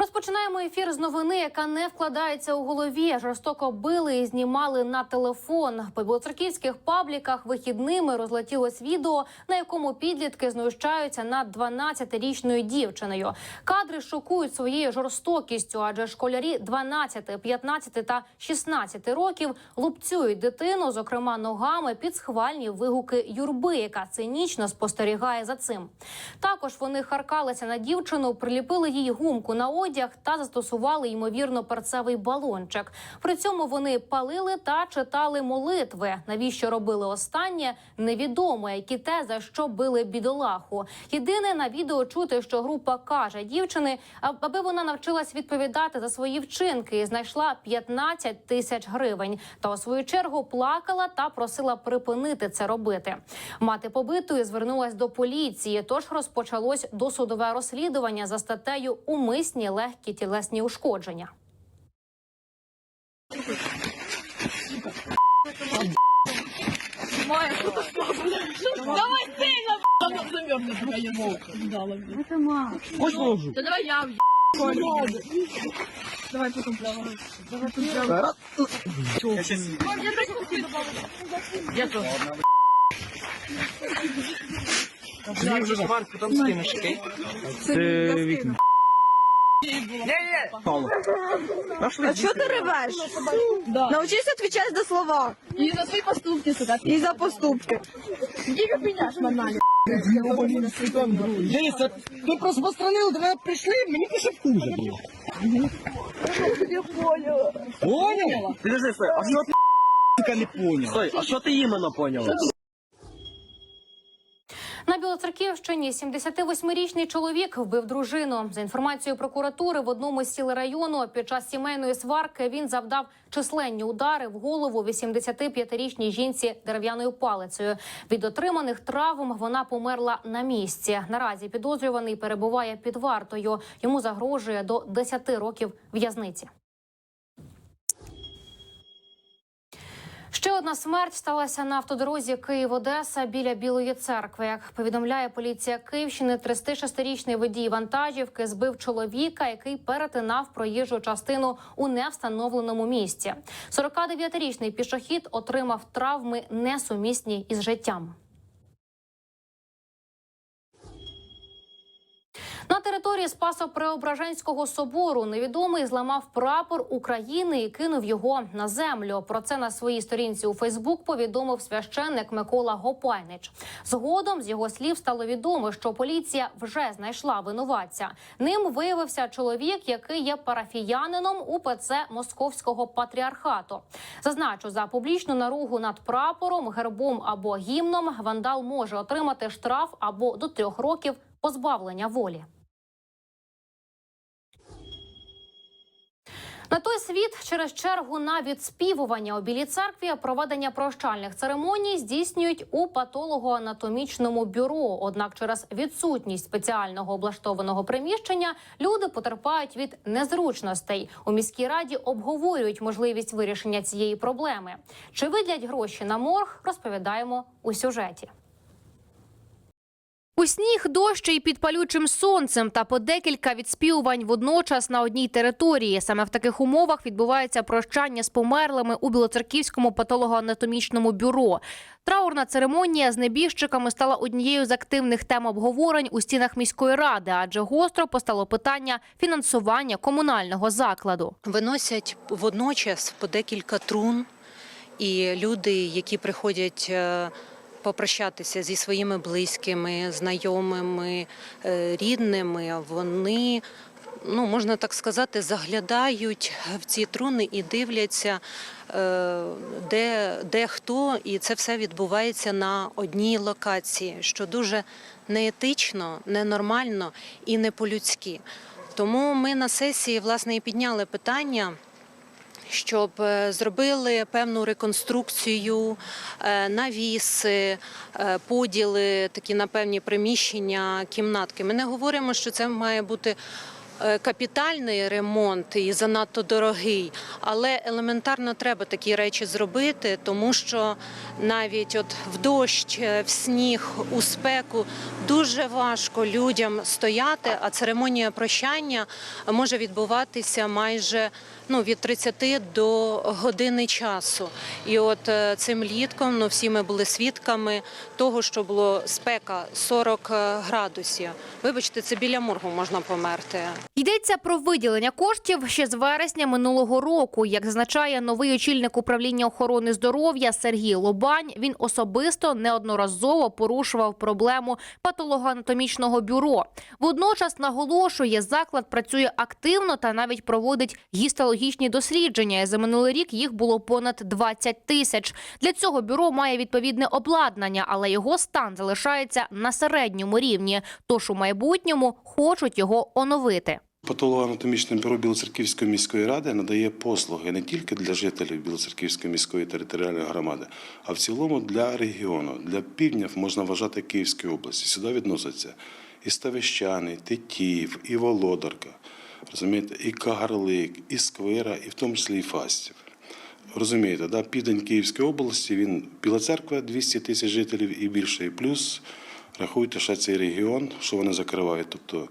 Розпочинаємо ефір з новини, яка не вкладається у голові. Жорстоко били і знімали на телефон. По білоцерківських пабліках вихідними розлетілось відео, на якому підлітки знущаються над 12-річною дівчиною. Кадри шокують своєю жорстокістю, адже школярі 12, 15 та 16 років лупцюють дитину, зокрема ногами, під схвальні вигуки юрби, яка цинічно спостерігає за цим. Також вони харкалися на дівчину, приліпили їй гумку на одяг та застосували ймовірно перцевий балончик. При цьому вони палили та читали молитви. Навіщо робили останнє? Невідомо, як і те, за що били бідолаху. Єдине на відео чути, що група каже дівчини, аби вона навчилась відповідати за свої вчинки і знайшла 15 тисяч гривень. Та у свою чергу плакала та просила припинити це робити. Мати побитої звернулась до поліції. Тож розпочалось досудове розслідування за статтею умисні легкі тілесні ушкодження. Давай сильно, она замерзла, пока я волка дала. Это мама. Хочешь положу? Да давай я Давай потом прямо. Давай потом прямо. Я сейчас... Я так хочу Я тоже. Ты уже Марк, потом скинешь, окей? Це Вікна. Нашли. А что ты рываешь? Да. Научись отвечать за слова И за свои поступки, сука. и за поступки. Иди как меня шмонали. Дивіться, ти просто постранили, до мене прийшли, мені пише хуже було. Я поняла. Поняла? Подожди, стой, а що ти сука, не поняв? Стой, а що ти іменно поняла? Білоцерківщині 78-річний чоловік вбив дружину. За інформацією прокуратури, в одному з сіл району під час сімейної сварки він завдав численні удари в голову 85-річній жінці дерев'яною палицею. Від отриманих травм вона померла на місці. Наразі підозрюваний перебуває під вартою. Йому загрожує до 10 років в'язниці. Ще одна смерть сталася на автодорозі Київ-Одеса біля Білої церкви. Як повідомляє поліція Київщини, 36-річний водій вантажівки збив чоловіка, який перетинав проїжджу частину у невстановленому місці. 49-річний пішохід отримав травми несумісні із життям. Території Спасо-Преображенського собору невідомий зламав прапор України і кинув його на землю. Про це на своїй сторінці у Фейсбук повідомив священник Микола Гопайнич. Згодом з його слів стало відомо, що поліція вже знайшла винуватця. Ним виявився чоловік, який є парафіянином УПЦ Московського патріархату. Зазначу за публічну наругу над прапором, гербом або гімном вандал може отримати штраф або до трьох років позбавлення волі. На той світ через чергу на відспівування у білій церкві проведення прощальних церемоній здійснюють у патологоанатомічному бюро. Однак, через відсутність спеціального облаштованого приміщення люди потерпають від незручностей. У міській раді обговорюють можливість вирішення цієї проблеми. Чи виділять гроші на морг? Розповідаємо у сюжеті. У сніг, дощ і під палючим сонцем та по декілька відспівувань водночас на одній території. Саме в таких умовах відбувається прощання з померлими у Білоцерківському патологоанатомічному бюро. Траурна церемонія з небіжчиками стала однією з активних тем обговорень у стінах міської ради, адже гостро постало питання фінансування комунального закладу. Виносять водночас по декілька трун, і люди, які приходять е, попрощатися зі своїми близькими, знайомими, е, рідними, вони. Ну, можна так сказати, заглядають в ці труни і дивляться, е, де, де хто, і це все відбувається на одній локації, що дуже неетично, ненормально і не по-людськи. Тому ми на сесії власне і підняли питання щоб е, зробили певну реконструкцію, е, навіси, е, поділи такі на певні приміщення, кімнатки. Ми не говоримо, що це має бути капітальний ремонт і занадто дорогий, але елементарно треба такі речі зробити, тому що навіть от в дощ, е, в сніг, у спеку дуже важко людям стояти, а церемонія прощання може відбуватися майже ну, від 30 до години часу. І от е, цим літком ну, всі ми були свідками того, що було спека 40 градусів. Вибачте, це біля моргу можна померти. Йдеться про виділення коштів ще з вересня минулого року. Як зазначає новий очільник управління охорони здоров'я Сергій Лобань, він особисто неодноразово порушував проблему патологоанатомічного бюро. Водночас наголошує, заклад працює активно та навіть проводить гістологічні дослідження. За минулий рік їх було понад 20 тисяч. Для цього бюро має відповідне обладнання, але його стан залишається на середньому рівні. Тож у майбутньому хочуть його оновити. Патологоанатомічне бюро Білоцерківської міської ради надає послуги не тільки для жителів Білоцерківської міської територіальної громади, а в цілому для регіону. Для півдня можна вважати Київської області. Сюди відносяться і Ставищани, Тетіїв, і Володарка, розумієте, і Кагарлик, і Сквира, і в тому числі і Фастів. Розумієте, да? південь Київської області, він Біла церква 200 тисяч жителів і більше, і плюс рахуйте ще цей регіон, що вони закривають. Тобто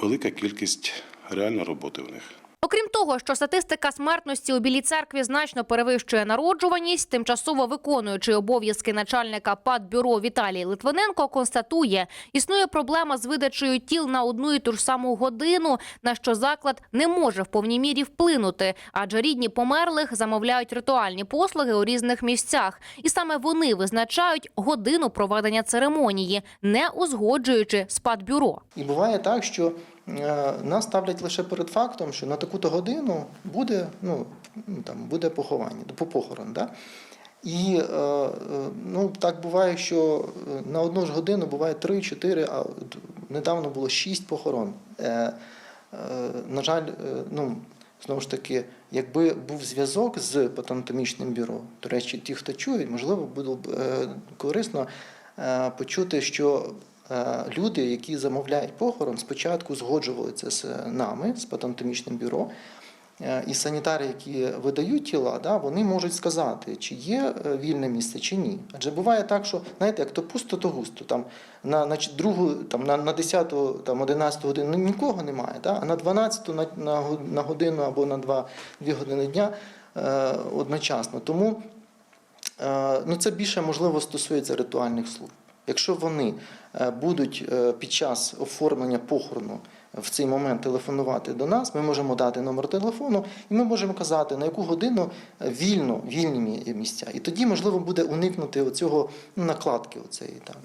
велика кількість реально роботи в них. Окрім того, що статистика смертності у Білій церкві значно перевищує народжуваність, тимчасово виконуючий обов'язки начальника ПАД-бюро Віталій Литвиненко констатує, існує проблема з видачею тіл на одну і ту ж саму годину, на що заклад не може в повній мірі вплинути, адже рідні померлих замовляють ритуальні послуги у різних місцях, і саме вони визначають годину проведення церемонії, не узгоджуючи з ПАД-бюро. І буває так, що нас ставлять лише перед фактом, що на таку-то годину буде, ну, там, буде поховання, по похорон. Да? І е, е, ну, так буває, що е, на одну ж годину буває 3-4, а недавно було 6 похорон. Е, е, на жаль, е, ну, знову ж таки, якби був зв'язок з патанатомічним бюро, до речі, ті, хто чують, можливо, було б е, корисно е, почути, що е, люди, які замовляють похорон, спочатку згоджувалися з нами, з патанатомічним бюро. Е, І санітари, які видають тіла, да, вони можуть сказати, чи є е, вільне місце, чи ні. Адже буває так, що знаєте, як то пусто, то густо. Там на, на другу, там на, на 10, там 11 годину ну, нікого немає, да? а на 12 на, на, на годину або на 2, 2 години дня е, одночасно. Тому Е, Ну, це більше можливо стосується ритуальних служб. Якщо вони е, будуть е, під час оформлення похорону в цей момент телефонувати до нас, ми можемо дати номер телефону, і ми можемо казати, на яку годину е, вільно, вільні місця. І тоді можливо буде уникнути оцього ну, накладки. Оцеї, так.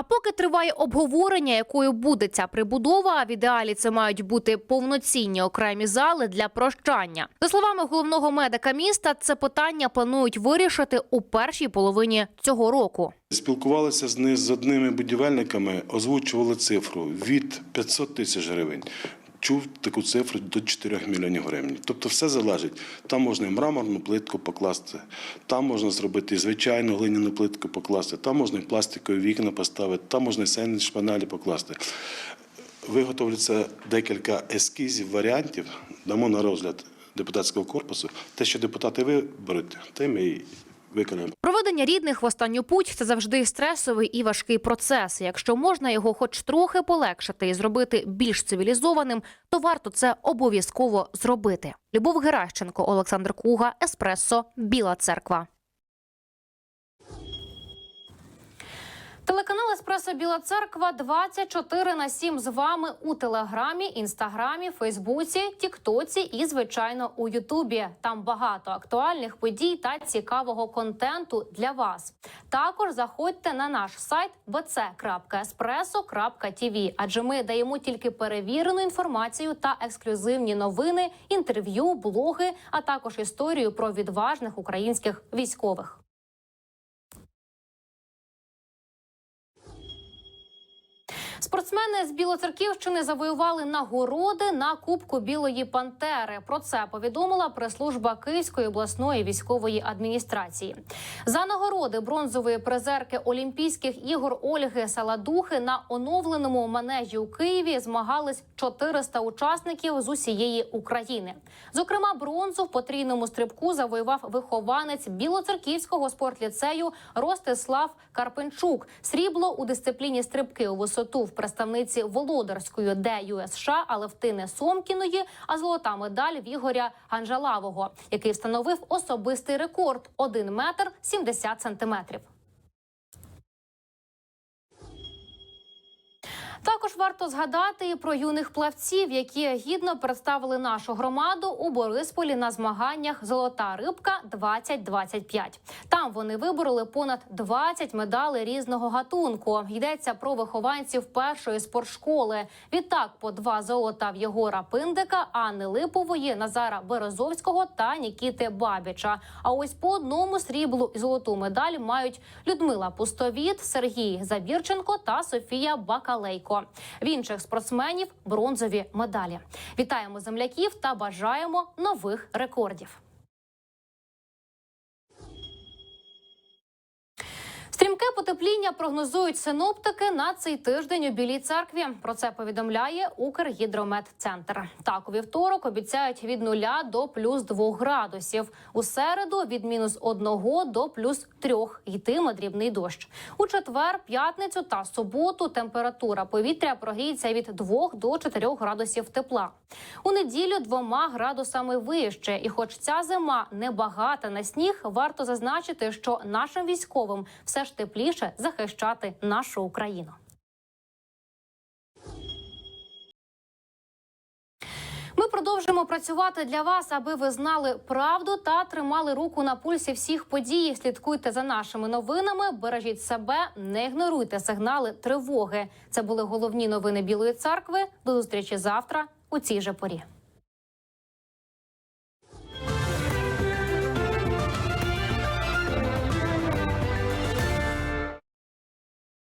А поки триває обговорення, якою буде ця прибудова, в ідеалі це мають бути повноцінні окремі зали для прощання. За словами головного медика міста, це питання планують вирішити у першій половині цього року. Спілкувалися з з одними будівельниками, озвучували цифру від 500 тисяч гривень. Чув таку цифру до 4 мільйонів гривень. Тобто все залежить. Там можна і мраморну плитку покласти, там можна зробити і звичайну глиняну плитку покласти, там можна і пластикові вікна поставити, там можна і сендвіч панелі покласти. Виготовляться декілька ескізів, варіантів, дамо на розгляд депутатського корпусу. Те, що депутати виберуть, те ми і виконаємо. Проведення рідних в останню путь це завжди стресовий і важкий процес. Якщо можна його хоч трохи полегшити і зробити більш цивілізованим, то варто це обов'язково зробити. Любов Геращенко, Олександр Куга, Еспресо, Біла Церква. Телеканал Еспресо Біла Церква 24 на 7 з вами у Телеграмі, Інстаграмі, Фейсбуці, Тіктоці і, звичайно, у Ютубі. Там багато актуальних подій та цікавого контенту для вас. Також заходьте на наш сайт bc.espresso.tv, адже ми даємо тільки перевірену інформацію та ексклюзивні новини, інтерв'ю, блоги, а також історію про відважних українських військових. Спортсмени з Білоцерківщини завоювали нагороди на Кубку Білої Пантери. Про це повідомила прес-служба Київської обласної військової адміністрації. За нагороди бронзової призерки Олімпійських ігор Ольги Саладухи на оновленому манежі у Києві змагались 400 учасників з усієї України. Зокрема, бронзу в потрійному стрибку завоював вихованець Білоцерківського спортліцею Ростислав Карпенчук. Срібло у дисципліні стрибки у висоту в представниці володарської ДЮСШ США Алевтини Сомкіної, а золота медаль в Ігоря Ганжалавого, який встановив особистий рекорд 1 метр 70 сантиметрів. Також варто згадати про юних плавців, які гідно представили нашу громаду у Борисполі на змаганнях Золота рибка 2025 Там вони вибороли понад 20 медалей різного гатунку. Йдеться про вихованців першої спортшколи. Відтак по два золота в Єгора Пиндика, Анни Липової, Назара Березовського та Нікіти Бабіча. А ось по одному сріблу і золоту медаль мають Людмила Пустовіт, Сергій Забірченко та Софія Бакалейко. В інших спортсменів бронзові медалі. Вітаємо земляків та бажаємо нових рекордів. Потепління прогнозують синоптики на цей тиждень у Білій церкві. Про це повідомляє Укргідрометцентр. Так, у вівторок обіцяють від нуля до плюс 2 градусів. У середу від мінус 1 до плюс 3 йтиме дрібний дощ. У четвер, п'ятницю та суботу температура повітря прогріється від 2 до 4 градусів тепла. У неділю двома градусами вище. І, хоч ця зима не багата на сніг, варто зазначити, що нашим військовим все ж тепліше захищати нашу Україну. Ми продовжуємо працювати для вас, аби ви знали правду та тримали руку на пульсі всіх подій. Слідкуйте за нашими новинами, бережіть себе, не ігноруйте сигнали тривоги. Це були головні новини Білої церкви. До зустрічі завтра у цій же порі.